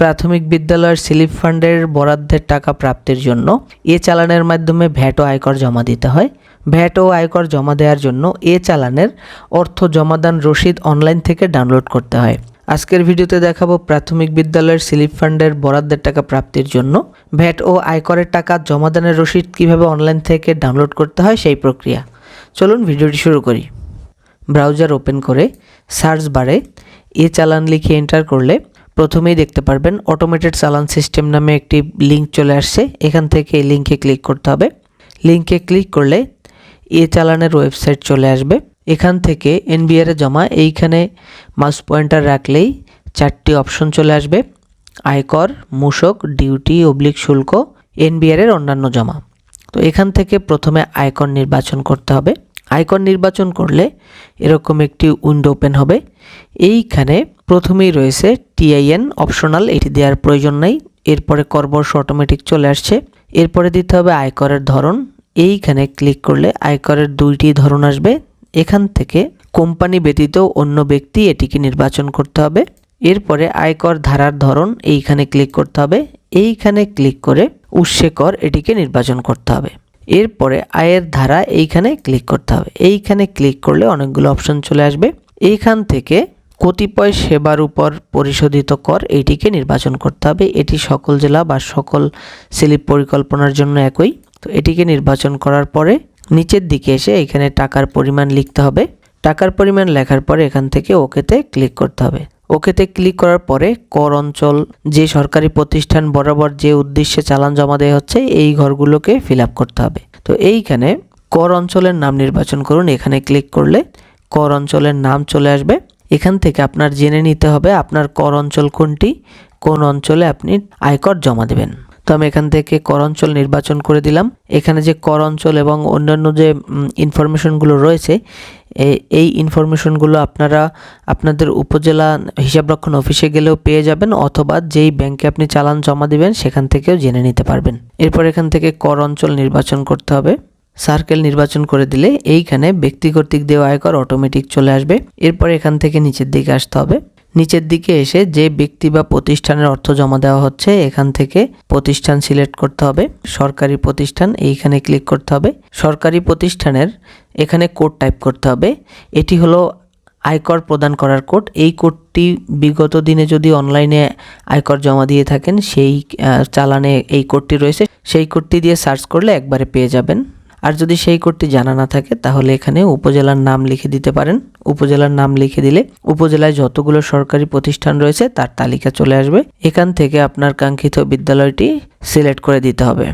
প্রাথমিক বিদ্যালয়ের স্লিপ ফান্ডের বরাদ্দের টাকা প্রাপ্তির জন্য এ চালানের মাধ্যমে ভ্যাট ও আয়কর জমা দিতে হয়। ভ্যাট ও আয়কর জমা দেওয়ার জন্য এ চালানের অর্থ জমাদান রসিদ অনলাইন থেকে ডাউনলোড করতে হয়। আজকের ভিডিওতে দেখাবো প্রাথমিক বিদ্যালয়ের স্লিপ ফান্ডের বরাদ্দের টাকা প্রাপ্তির জন্য ভ্যাট ও আয়করের টাকা জমাদানের রসিদ কীভাবে অনলাইন থেকে ডাউনলোড করতে হয় সেই প্রক্রিয়া। চলুন ভিডিওটি শুরু করি। ব্রাউজার ওপেন করে সার্চ বারে এ চালান লিখে এন্টার করলে প্রথমেই দেখতে পারবেন অটোমেটেড চালান সিস্টেম নামে একটি লিঙ্ক চলে আসছে। এখান থেকে এই লিঙ্কে ক্লিক করতে হবে। লিঙ্কে ক্লিক করলে এ চালানের ওয়েবসাইট চলে আসবে। এখান থেকে এনবিআর জমা, এইখানে মাউস পয়েন্টার রাখলেই চারটি অপশন চলে আসবে। আয়কর, মূসক ডিউটি অবলিক শুল্ক এনবিআর এর অন্যান্য জমা। তো এখান থেকে প্রথমে আয়কর নির্বাচন করতে হবে। আয়কর নির্বাচন করলে এরকম একটি উইন্ডো ওপেন হবে। এইখানে প্রথমেই রয়েছে টিআইএন অপশনাল এটি দেওয়ার প্রয়োজন নেই। এরপরে করবর্ষ অটোমেটিক চলে আসছে। এরপরে দিতে হবে আয়করের ধরন। এইখানে ক্লিক করলে আয়করের দুইটি ধরন আসবে। এখান থেকে কোম্পানি ব্যতীত অন্য ব্যক্তি এটিকে নির্বাচন করতে হবে। এরপরে আয়কর ধারার ধরন এইখানে ক্লিক করতে হবে। এইখানে ক্লিক করে উৎসে কর এটিকে নির্বাচন করতে হবে। এরপরে আয়ের ধারা এইখানে ক্লিক করতে হবে। এইখানে ক্লিক করলে অনেকগুলো অপশন চলে আসবে। এইখান থেকে কতিপয় সেবার উপর পরিশোধিত কর এইটিকে নির্বাচন করতে হবে। এটি সকল জেলা বা সকল স্লিপ পরিকল্পনার জন্য একই। তো এটিকে নির্বাচন করার পরে নিচের দিকে এসে এখানে টাকার পরিমাণ লিখতে হবে। টাকার পরিমাণ লেখার পরে এখান থেকে ওকেতে ক্লিক করতে হবে। ওকেতে ক্লিক করার পরে কর অঞ্চল, যে সরকারি প্রতিষ্ঠান বরাবর যে উদ্দেশ্যে চালান জমা দেওয়া হচ্ছে, এই ঘরগুলোকে ফিল করতে হবে। তো এইখানে কর অঞ্চলের নাম নির্বাচন করুন। এখানে ক্লিক করলে কর অঞ্চলের নাম চলে আসবে। এখান থেকে আপনার জেনে নিতে হবে আপনার কর অঞ্চল কোনটি, কোন অঞ্চলে আপনি আয়কর জমা দেবেন। তো আমি এখান থেকে কর অঞ্চল নির্বাচন করে দিলাম। এখানে যে কর অঞ্চল এবং অন্যান্য যে ইনফরমেশনগুলো রয়েছে এই ইনফরমেশনগুলো আপনারা আপনাদের উপজেলা হিসাবরক্ষণ অফিসে গেলেও পেয়ে যাবেন অথবা যেই ব্যাংকে আপনি চালান জমা দিবেন সেখান থেকেও জেনে নিতে পারবেন। এরপর এখান থেকে কর অঞ্চল নির্বাচন করতে হবে। সার্কেল নির্বাচন করে দিলে এইখানে ব্যক্তি কর্তৃক দেওয়া আয়কর অটোমেটিক চলে আসবে। এরপর এখান থেকে নিচের দিকে আসতে হবে। নিচের দিকে এসে যে ব্যক্তি বা প্রতিষ্ঠানের অর্থ জমা দেওয়া হচ্ছে, এখান থেকে প্রতিষ্ঠান সিলেক্ট করতে হবে। সরকারি প্রতিষ্ঠান, এইখানে ক্লিক করতে হবে। সরকারি প্রতিষ্ঠানের এখানে কোড টাইপ করতে হবে। এটি হলো আয়কর প্রদান করার কোড এই কোডটি বিগত দিনে যদি অনলাইনে আয়কর জমা দিয়ে থাকেন, সেই চালানে এই কোডটি রয়েছে। সেই কোডটি দিয়ে সার্চ করলে একবারে পেয়ে যাবেন। আর যদি সেই কোডটি জানা না থাকে, তাহলে এখানে উপজেলার নাম লিখে দিতে পারেন। উপজেলার নাম লিখে দিলে উপজেলায় যতগুলো সরকারি প্রতিষ্ঠান রয়েছে, তার তালিকা চলে আসবে। এখান থেকে আপনার কাঙ্ক্ষিত বিদ্যালয়টি সিলেক্ট করে দিতে হবে।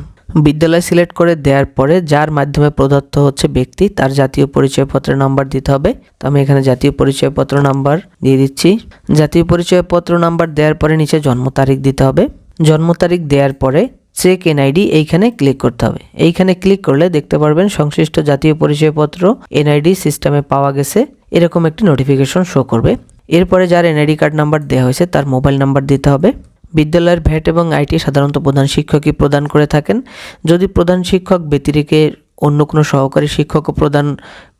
বিদ্যালয় সিলেক্ট করে দেওয়ার পরে যার মাধ্যমে প্রদত্ত হচ্ছে ব্যক্তি, তার জাতীয় পরিচয়পত্রের নাম্বার দিতে হবে। তো আমি এখানে জাতীয় পরিচয়পত্র নাম্বার দিয়ে দিচ্ছি। জাতীয় পরিচয়পত্র নাম্বার দেওয়ার পরে নিচে জন্ম তারিখ দিতে হবে। জন্ম তারিখ দেওয়ার পরে চেক এনআইডি এইখানে ক্লিক করতে হবে। এইখানে ক্লিক করলে দেখতে পারবেন সংশ্লিষ্ট জাতীয় পরিচয়পত্র এনআইডি সিস্টেমে পাওয়া গেছে। এরকম একটি নোটিফিকেশন শো করবে। এরপরে যার এনআইডি কার্ড নাম্বার দেওয়া হয়েছে, তার মোবাইল নাম্বার দিতে হবে। বিদ্যালয়ের ভ্যাট এবং আইটি সাধারণত প্রধান শিক্ষকই প্রদান করে থাকেন। যদি প্রধান শিক্ষক ব্যতিরেকে অন্য কোনো সহকারী শিক্ষকও প্রদান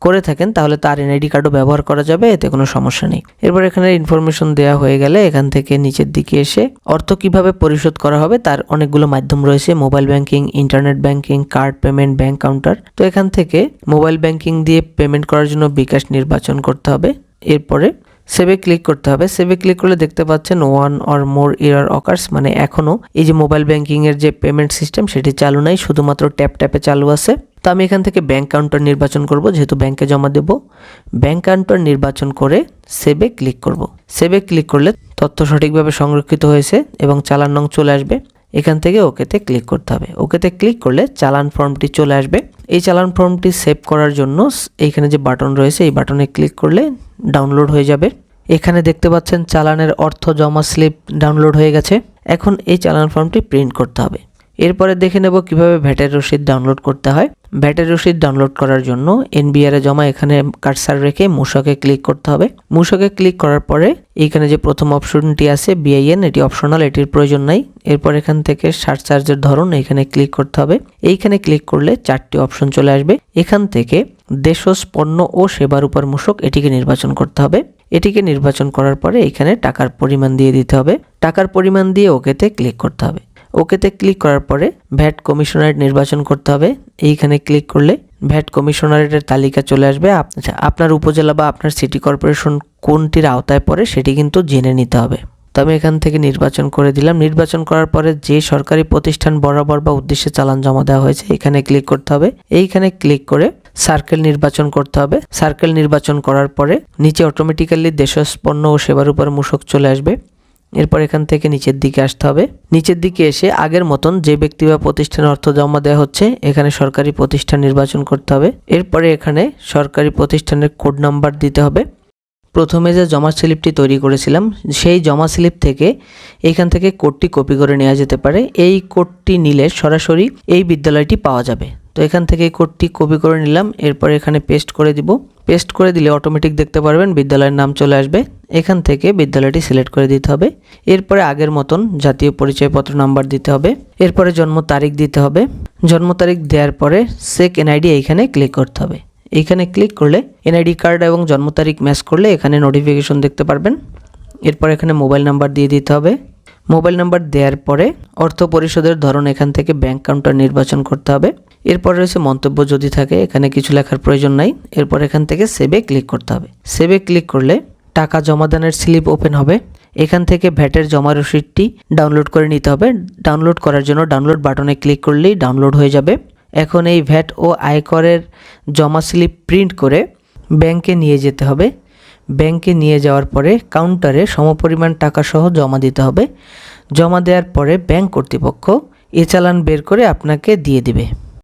করে থাকেন, তাহলে তার এনআইডি কার্ডও ব্যবহার করা যাবে, এতে কোনো সমস্যা নেই। এরপর এখানে ইনফরমেশন দেওয়া হয়ে গেলে এখান থেকে নিচের দিকে এসে অর্থ কীভাবে পরিশোধ করা হবে, তার অনেকগুলো মাধ্যম রয়েছে mobile banking internet banking card payment bank counter তো এখান থেকে মোবাইল ব্যাংকিং দিয়ে পেমেন্ট করার জন্য বিকাশ নির্বাচন করতে হবে। এরপরে সেভে ক্লিক করতে হবে। সেভে ক্লিক করলে দেখতে পাচ্ছেন one or more error occurs মানে এখনও এই যে মোবাইল ব্যাংকিংয়ের যে পেমেন্ট সিস্টেম সেটি চালু নাই, শুধুমাত্র ট্যাপ ট্যাপে চালু আছে। তো আমি এখান থেকে ব্যাঙ্ক কাউন্টার নির্বাচন করব, যেহেতু ব্যাংকে জমা দেব। ব্যাংক কাউন্টার নির্বাচন করে সেভে ক্লিক করব। সেভে ক্লিক করলে তথ্য সঠিকভাবে সংরক্ষিত হয়েছে এবং চালান নং চলে আসবে। এখান থেকে ওকেতে ক্লিক করতে হবে। ওকেতে ক্লিক করলে চালান ফর্মটি চলে আসবে। এই চালান ফর্মটি সেভ করার জন্য এইখানে যে বাটন রয়েছে, এই বাটনে ক্লিক করলে ডাউনলোড হয়ে যাবে। এখানে দেখতে পাচ্ছেন চালানের অর্থ জমা স্লিপ ডাউনলোড হয়ে গেছে। এখন এই চালান ফর্মটি প্রিন্ট করতে হবে। এরপরে দেখে নেব কীভাবে ভ্যাটের রসিদ ডাউনলোড করতে হয়। ভ্যাটের রসিদ ডাউনলোড করার জন্য এনবিআর জমা এখানে কার্সার রেখে মূসকে ক্লিক করতে হবে। মূসকে ক্লিক করার পরে এইখানে যে প্রথম অপশনটি আছে বিআইএন এটি অপশনাল এটির প্রয়োজন নাই। এরপর এখান থেকে সার্চ চার্জের ধরন, এখানে ক্লিক করতে হবে। এইখানে ক্লিক করলে চারটি অপশন চলে আসবে। এখান থেকে দেশজ, পণ্য ও সেবার উপর মূসক এটিকে নির্বাচন করতে হবে। এটিকে নির্বাচন করার পরে এখানে টাকার পরিমাণ দিয়ে দিতে হবে। টাকার পরিমাণ দিয়ে ওকেতে ক্লিক করতে হবে। ওকেতে ক্লিক করার পরে ভ্যাট কমিশনারেট নির্বাচন করতে হবে। এইখানে ক্লিক করলে ভ্যাট কমিশনারেটের তালিকা চলে আসবে। আচ্ছা আপনার উপজেলা বা আপনার সিটি কর্পোরেশন কোনটির আওতায় পড়ে সেটি কিন্তু জেনে নিতে হবে। তো আমি এখান থেকে নির্বাচন করে দিলাম। নির্বাচন করার পরে যে সরকারি প্রতিষ্ঠান বরাবর বা উদ্দেশ্যে চালান জমা দেওয়া হয়েছে, এখানে ক্লিক করতে হবে। এইখানে ক্লিক করে সার্কেল নির্বাচন করতে হবে। সার্কেল নির্বাচন করার পরে নিচে অটোমেটিক্যালি দেশস্পন্ন ও সেবার উপর মূসক চলে আসবে। এরপর এখান থেকে নিচের দিকে আসতে হবে। নিচের দিকে এসে আগের মতন যে ব্যক্তি বা প্রতিষ্ঠানে অর্থ জমা দেওয়া হচ্ছে, এখানে সরকারি প্রতিষ্ঠান নির্বাচন করতে হবে। এরপরে এখানে সরকারি প্রতিষ্ঠানের কোড নাম্বার দিতে হবে। প্রথমে যে জমা স্লিপটি তৈরি করেছিলাম, সেই জমা স্লিপ থেকে এখান থেকে কোডটি কপি করে নেওয়া যেতে পারে। এই কোডটি নিলে সরাসরি এই বিদ্যালয়টি পাওয়া যাবে। তো এখান থেকে এই কোডটি কপি করে নিলাম, এরপর এখানে পেস্ট করে দিব। পেস্ট করে দিলে অটোমেটিক দেখতে পারবেন বিদ্যালয়ের নাম চলে আসবে। এখান থেকে বিদ্যালয়টি সিলেক্ট করে দিতে হবে। এরপরে আগের মতন জাতীয় পরিচয়পত্র নাম্বার দিতে হবে। এরপরে জন্ম তারিখ দিতে হবে। জন্ম তারিখ দেওয়ার পরে সেক এনআইডি এইখানে ক্লিক করতে হবে। এইখানে ক্লিক করলে এনআইডি কার্ড এবং জন্ম তারিখ ম্যাচ করলে এখানে নোটিফিকেশন দেখতে পারবেন। এরপর এখানে মোবাইল নাম্বার দিয়ে দিতে হবে। মোবাইল নাম্বার দেওয়ার পরে অর্থ পরিশোধের ধরন এখান থেকে ব্যাংক কাউন্টার নির্বাচন করতে হবে। এরপর রয়েছে মন্তব্য যদি থাকে, এখানে কিছু লেখার প্রয়োজন নাই। এরপর এখান থেকে সেভে ক্লিক করতে হবে। সেভে ক্লিক করলে টাকা জমাদানের স্লিপ ওপেন হবে। এখান থেকে ভ্যাটের জমা রসিদটি ডাউনলোড করে নিতে হবে। ডাউনলোড করার জন্য ডাউনলোড বাটনে ক্লিক করলেই ডাউনলোড হয়ে যাবে। এখন এই ভ্যাট ও আয়করের জমা স্লিপ প্রিন্ট করে ব্যাংকে নিয়ে যেতে হবে। ব্যাংকে নিয়ে যাওয়ার পরে কাউন্টারে সমপরিমাণ টাকা সহ জমা দিতে হবে। জমা দেওয়ার পরে ব্যাংক কর্তৃপক্ষ এ চালান বের করে আপনাকে দিয়ে দিবে।